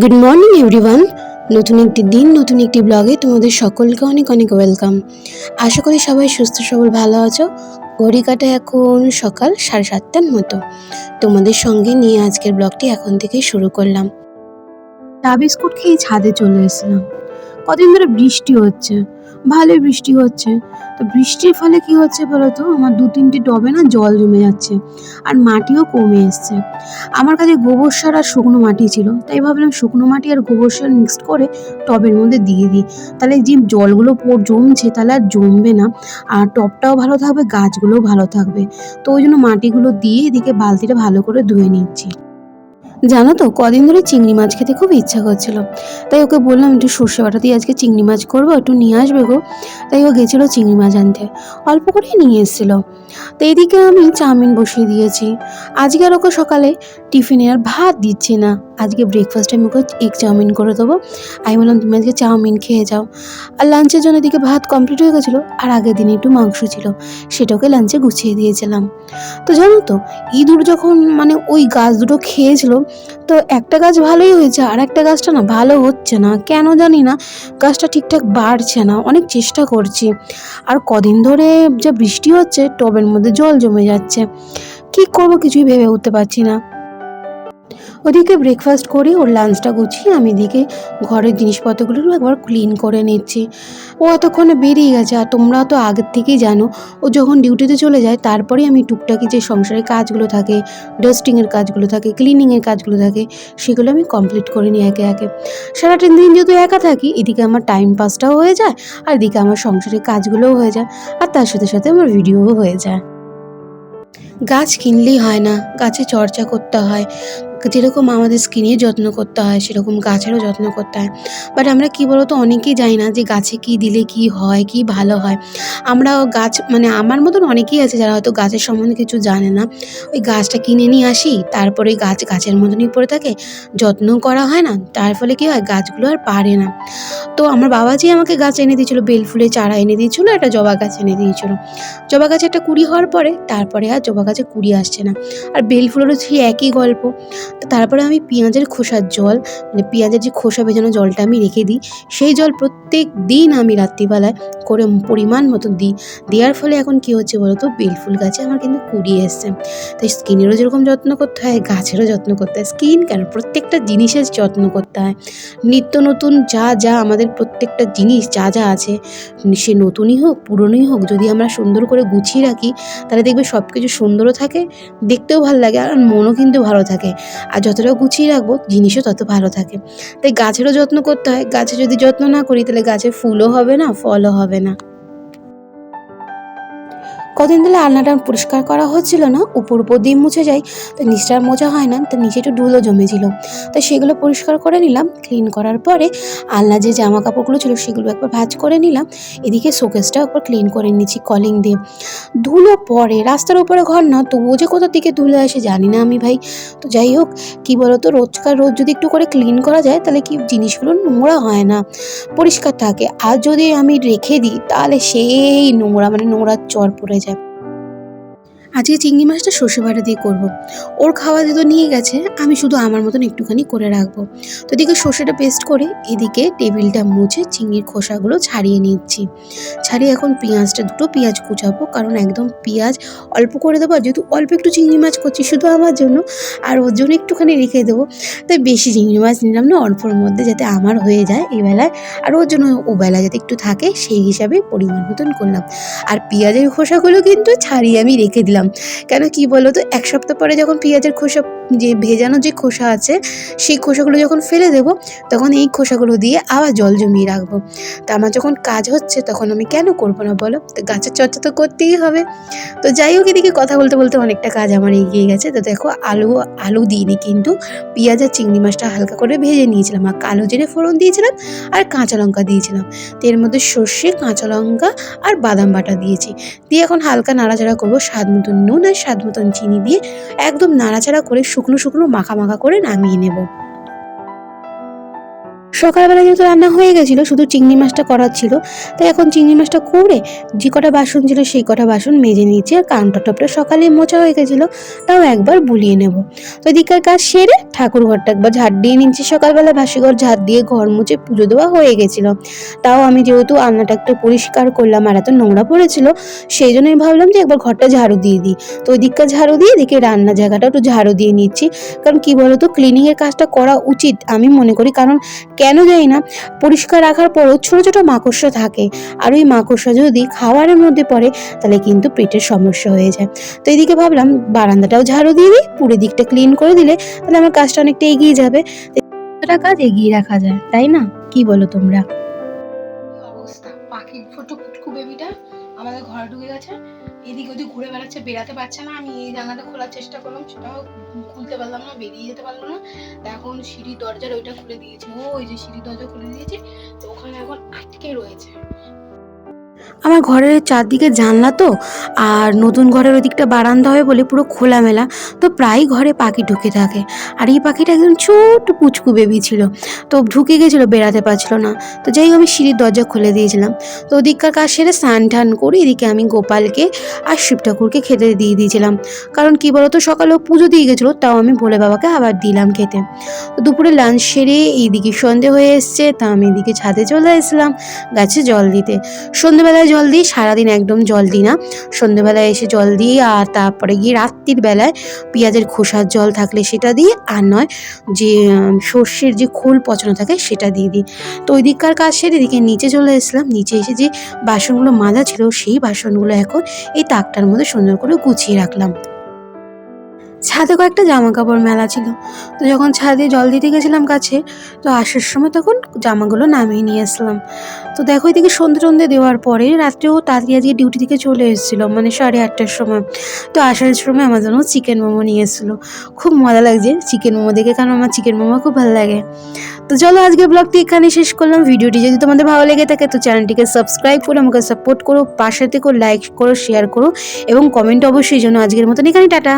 Good morning everyone নতুন একটি দিন, নতুন একটি ব্লগে তোমাদের সকলকে অনেক অনেক ওয়েলকাম আশা করি সবাই সুস্থ, সবল, ভালো আছো। ঘড়ি কাটা এখন সকাল সাড়ে সাতটার মতো। তোমাদের সঙ্গে নিয়ে আজকের ব্লগটি এখন থেকে শুরু করলাম। চা বিস্কুট খেয়ে ছাদে চলে এসেছিলাম। কদিন ধরে বৃষ্টি হচ্ছে। ভালোই বৃষ্টি হচ্ছে। তো বৃষ্টির ফলে কি হচ্ছে বলো তো আমার দু তিনটে টবে না জল জমে যাচ্ছে আর মাটিও কমে এসছে। আমার কাছে গোবর সার আর শুকনো মাটি ছিল, তাই ভাবলাম শুকনো মাটি আর গোবর সার মিক্সড করে টবের মধ্যে দিয়ে দিই। তাহলে যে জলগুলো জমছে তাহলে আর জমবে না, আর টবটাও ভালো থাকবে, গাছগুলোও ভালো থাকবে। তো ওই জন্য মাটিগুলো দিয়ে এদিকে বালতিটা ভালো করে ধুয়ে নিচ্ছি। জানো তো, কদিন ধরে চিংড়ি মাছ খেতে খুব ইচ্ছা করছিল। তাই ওকে বললাম, একটু সর্ষে বাটা দিয়ে আজকে চিংড়ি মাছ করব, একটু নিয়ে আসবে গো। তাই ও গেছিল চিংড়ি মাছ আনতে। অল্প করেই নিয়ে এসেছিল। তো এদিকে আমি চাউমিন বসিয়ে দিয়েছি। আজকে আর ওকে সকালে টিফিনে আর ভাত দিচ্ছি না। আজকে ব্রেকফাস্টে আমি ওকে এগ চাউমিন করে দেবো। আমি বললাম, তুমি আজকে চাউমিন খেয়ে যাও। আর লাঞ্চের জন্য এদিকে ভাত কমপ্লিট হয়ে গেছিল, আর আগের দিনে একটু মাংস ছিল। সেটা ওকে লাঞ্চে গুছিয়ে দিয়েছিলাম। তো জানো তো, ইঁদুর যখন মানে ওই গাছ দুটো খেয়েছিল তো একটা গাছ ভালোই হয়েছে, আর একটা গাছটা না ভালো হচ্ছে না। কেন জানি না, গাছটা ঠিকঠাক বাড়ছে না, অনেক চেষ্টা করছি। আর কদিন ধরে যা বৃষ্টি হচ্ছে, টবের মধ্যে জল জমে যাচ্ছে। কি করব কিছুই ভেবে উঠতে পারছি না। ওদিকে ব্রেকফাস্ট করে ওর লাঞ্চটা গুছিয়ে আমি এদিকে ঘরের জিনিসপত্রগুলো একবার ক্লিন করে নিচ্ছি। ও এতক্ষণে বেরিয়ে গেছে আর তোমরা তো আগের থেকেই জানো, ও যখন ডিউটিতে চলে যায় তারপরে আমি টুকটাকি যে সংসারের কাজগুলো থাকে ডাস্টিংয়ের কাজগুলো থাকে ক্লিনিংয়ের কাজগুলো থাকে, সেগুলো আমি কমপ্লিট করে নিই একে একে। সারা সারাটা দিন যেহেতু একা থাকি, এদিকে আমার টাইম পাসটাও হয়ে যায় আর এদিকে আমার সংসারের কাজগুলোও হয়ে যায় আর তার সাথে সাথে আমার ভিডিওও হয়ে যায়। গাছ কিনলেই হয় না, গাছে চর্চা করতে হয় যেরকম আমাদের স্কিনের যত্ন করতে হয়, সেরকম গাছেরও যত্ন করতে হয়। বাট আমরা কী বলতো, অনেকেই জানি না যে গাছে কী দিলে কী হয়, কী ভালো হয়। আমরা গাছ মানে আমার মতন অনেকেই আছে যারা হয়তো গাছের সম্বন্ধে কিছু জানে না। ওই গাছটা কিনে নিয়ে আসি, তারপরে গাছ গাছের মতনই পড়ে থাকে, যত্ন করা হয় না। তার ফলে কী হয়, গাছগুলো আর পারে না। তো আমার বাবাজি আমাকে গাছ এনে দিয়েছিল, বেল ফুলের চারা এনে দিয়েছিলো, একটা জবা গাছ এনে দিয়েছিলো। জবা গাছে একটা কুড়ি হওয়ার পরে, তারপরে আর জবা গাছে কুড়ি আসছে না। আর বেল ফুলেরও সেই একই গল্প। তারপরে আমি পেঁয়াজের খোসার জল মানে পেঁয়াজের যে খোসা ভেজানো জলটা আমি রেখে দিই, সেই জল প্রত্যেক দিন আমি রাত্রিবেলায় করে পরিমাণ মতো দিই। দেওয়ার ফলে এখন কী হচ্ছে বলো তো বেল ফুল গাছে আমার কিন্তু কুড়িয়ে এসছে। তাই স্কিনেরও যেরকম যত্ন করতে হয়, গাছেরও যত্ন করতে হয়। স্কিন কেন? প্রত্যেকটা জিনিসের যত্ন করতে হয়। নিত্য নতুন যা যা আমাদের প্রত্যেকটা জিনিস যা যা আছে, সে নতুনই হোক, পুরনোই হোক, যদি আমরা সুন্দর করে গুছিয়ে রাখি, তাহলে দেখবে সব কিছু সুন্দরও থাকে, দেখতেও ভালো লাগে, আর মনও কিন্তু ভালো থাকে। আর যতটা গুছিয়ে রাখব, জিনিসও তত ভালো থাকে। তাই গাছেরও যত্ন করতে হয়। গাছে যদি যত্ন না করি, তাহলে গাছে ফুলও হবে না, ফলও হবে না। কদিন ধরে আলনাটা পরিষ্কার করা হচ্ছিল না, উপর উপর দিয়ে মুছে যায় তো নিচটা আর মোছা হয় না, তো নিচে একটু ধুলো জমেছিল। তো সেগুলো পরিষ্কার করে নিলাম ক্লিন করার পরে আলনা যে জামা কাপড়গুলো ছিল সেগুলো একবার ভাজ করে নিলাম। এদিকে শোকেসটা একবার ক্লিন করে নিচ্ছি কলিং দিয়ে। ধুলো পড়ে, রাস্তার উপরে ঘর না, তবুও যে কোথা থেকে ধুলো আসে জানি না আমি ভাই। তো যাই হোক, কী বলতো, রোজকার রোজ যদি একটু করে ক্লিন করা যায়, তাহলে কি জিনিসগুলো নোংরা হয় না। পরিষ্কার থাকে। আর যদি আমি রেখে দিই, তাহলে সেই নোংরা মানে নোংরার চর পড়ে যায়। আজকে চিংড়ি মাছটা সর্ষে বাটা দিয়ে করব। ওর খাওয়া যেহেতু নিয়ে গেছে, আমি শুধু আমার মতন একটুখানি করে রাখব। তো এদিকে সর্ষেটা পেস্ট করে এদিকে টেবিলটা মুছে চিংড়ির খোসাগুলো ছাড়িয়ে নিচ্ছি। ছাড়িয়ে এখন পেঁয়াজটা দুটো পেঁয়াজ কুচাবো, কারণ একদম পেঁয়াজ অল্প করে দেবো যেহেতু অল্প একটু চিংড়ি মাছ করছি শুধু আমার জন্য, আর ওর জন্য একটুখানি রেখে দেবো। তাই বেশি চিংড়ি মাছ নিলাম না, অল্পর মধ্যে যাতে আমার হয়ে যায় এই বেলায়, আর ওর জন্য ও বেলা যাতে একটু থাকে, সেই হিসাবে পরিমাণ মতন করলাম। আর পেঁয়াজের খোসাগুলো কিন্তু ছাড়িয়ে আমি রেখে দিলাম। কেন কি বলো তো এক সপ্তাহ পরে যখন পেঁয়াজের খোসা যে ভেজানো যে খোসা আছে, সেই খোসাগুলো যখন ফেলে দেব, তখন এই খোসাগুলো দিয়ে আবার জল জমিয়ে রাখব। তা আমার যখন কাজ হচ্ছে, তখন আমি কেন করব না বলো? তো গাছের চর্চা তো করতেই হবে। তো যাই হোক, এদিকে কথা বলতে বলতে অনেকটা কাজ আমার এগিয়ে গেছে। তো দেখো, আলু আলু দিইনি কিন্তু পেঁয়াজ আর চিংড়ি মাছটা হালকা করে ভেজে নিয়েছিলাম। আর কালো জিরে ফোড়ন দিয়েছিলাম আর কাঁচা লঙ্কা দিয়েছিলাম। তো এর মধ্যে সর্ষে, কাঁচা লঙ্কা আর বাদাম বাটা দিয়েছি। দিয়ে এখন হালকা নাড়াচাড়া করব স্বাদ মতন নুন আর স্বাদ মতন চিনি দিয়ে একদম নাড়াচাড়া করে শুকনো শুকনো মাখা মাখা করে নামিয়ে নেব। সকালবেলা যেহেতু রান্না হয়ে গেছিল, শুধু চিংড়ি মাছটা করার ছিল, তাই এখন চিংড়ি মাছটা করে যে কটা বাসন ছিল সেই কটা বাসন মেজে নিয়েছি আর কাউন্টার টপটা সকালে মোচা হয়ে গেছিল, তাও একবার বুলিয়ে নেব। তো এদিককার কাজ সেরে ঠাকুর ঘরটা একবার ঝাড় দিয়ে নিচ্ছি সকালবেলা বাসি ঘর ঝাড় দিয়ে ঘর মুছে পুজো দেওয়া হয়ে গেছিল। তাও আমি যেহেতু আন্নাটা একটু পরিষ্কার করলাম আর এত নোংরা পড়েছিল, সেই জন্যই ভাবলাম যে একবার ঘরটা ঝাড়ু দিয়ে দিই। তো ওই দিকটা ঝাড়ু দিয়ে এদিকে রান্না জায়গাটা একটু ঝাড়ু দিয়ে নিচ্ছি। কারণ কি বলতো ক্লিনিংয়ের কাজটা করা উচিত আমি মনে করি। কারণ কেন জানি না, পরিষ্কার রাখার পরও ছোট ছোট মাকড়সা থাকে। আর ওই মাকড়সা যদি খাওয়ারের মধ্যে পড়ে, তাহলে কিন্তু পেটের সমস্যা হয়ে যায়। তো এইদিকে ভাবলাম, বারান্দাটাও ঝাড়ু দিয়ে দিই, পুরো দিকটা ক্লিন করে দিলে তাহলে আমার কাজটা অনেকটা এগিয়ে যাবে। কতটা কাজ এগিয়ে রাখা যায়, তাই না? কি বলো তোমরা? অবস্থা? পাখির ফুটকু বেবিটা আমাদের ঘরে ঢুকে গেছে। এদিক ওদিক ঘুরে বেড়াচ্ছে, বেড়াতে পারছে না। আমি এই জানলাটা খোলার চেষ্টা করলাম, সেটাও খুলতে পারলাম না, বেরিয়ে যেতে পারল না। এখন সিঁড়ির দরজার ওইটা খুলে দিয়েছে। ও ওই যে সিঁড়ির দরজা খুলে দিয়েছে, তো ওখানে এখন আটকে রয়েছে। আমার ঘরের চারদিকে জানলা তো, আর নতুন ঘরের ওদিকটা বারান্দা হয় বলে পুরো খোলামেলা। তো প্রায় ঘরে পাখি ঢুকে থাকে। আর এই পাখিটা একদম ছোট পুচকু বেবি ছিল। তো ঢুকে গেছিল, বেড়াতে পারছিল না। তো যাই আমি সিঁড়ির দরজা খুলে দিয়েছিলাম। তো ওদিককার কাজ সেরে স্নান টান করে এদিকে আমি গোপালকে আর শিব ঠাকুরকে খেতে দিয়ে দিয়েছিলাম। কারণ কি বলতো সকালেও পুজো দিয়ে গেছিল, তাও আমি ভোলে বাবাকে আবার দিলাম খেতে। দুপুরে লাঞ্চ সেরে এইদিকে সন্ধে হয়ে এসছে, তা আমি এদিকে ছাদে চলে এসেছিলাম গাছে জল দিতে। সন্ধেবেলায় জল দিই, সারাদিন একদম জল দিই না। সন্ধ্যেবেলায় এসে জল দিই আর তারপরে গিয়ে রাত্রির বেলায় পেঁয়াজের খোসার জল থাকলে সেটা দিই আর নয় যে সর্ষের যে খোল পচানো থাকে সেটা দিয়ে দিই। তো ওই দিককার কাজ সেরে এদিকে নিচে চলে এসলাম। নিচে এসে যে বাসনগুলো মাজা ছিল সেই বাসনগুলো এখন এই তাকটার মধ্যে সুন্দর করে গুছিয়ে রাখলাম। ছাদে কয়েকটা জামা কাপড় মেলা ছিল। তো যখন ছাদে জল দিতে গেছিলাম কাছে তো আসার সময় তখন জামাগুলো নামিয়ে নিয়ে আসলাম। তো দেখো এদিকে সন্ধে টন্ধে দেওয়ার পরে রাত্রেও তাড়াতাড়ি আজকে ডিউটি থেকে চলে এসেছিল মানে সাড়ে আটটার সময়। তো আসার সময় আমার জন্য চিকেন মোমো নিয়ে এসেছিল। খুব মজা লাগছে চিকেন মোমো দেখে, কারণ আমার চিকেন মোমো খুব ভালো লাগে। তো চলো আজকের ব্লগটি এখানে শেষ করলাম। ভিডিওটি যদি তোমাদের ভালো লেগে থাকে, তো চ্যানেলটিকে সাবস্ক্রাইব করো আমাকে সাপোর্ট করো, পাশে থেকে লাইক করো শেয়ার করো, এবং কমেন্ট অবশ্যই জন্য আজকের মতন এখানে টাটা।